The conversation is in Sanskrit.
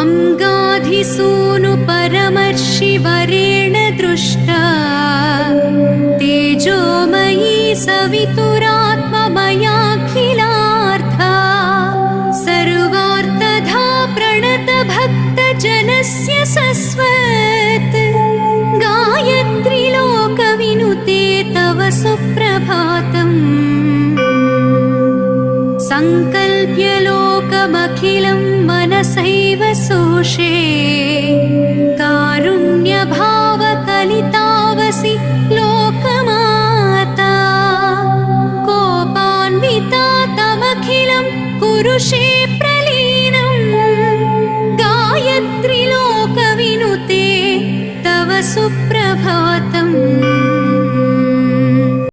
अङ्गाधिसूनु परमर्षिवरेण दृष्टा। तेजोमयी सवितुरात्ममयाखिलार्था। सर्वार्थधा प्रणतभक्तजनस्य सस्वत्। गायत्रिलोकविनुते तव सुप्रभातम्। सङ्कल्प्य लोकमखिलम् ुण्यभावकलितावसि लोकमाता। कोपान्विता तमखिलं कुरुषे पुरुषे प्रलीनम् गायत्रिलोकविनुते तव सुप्रभातम्।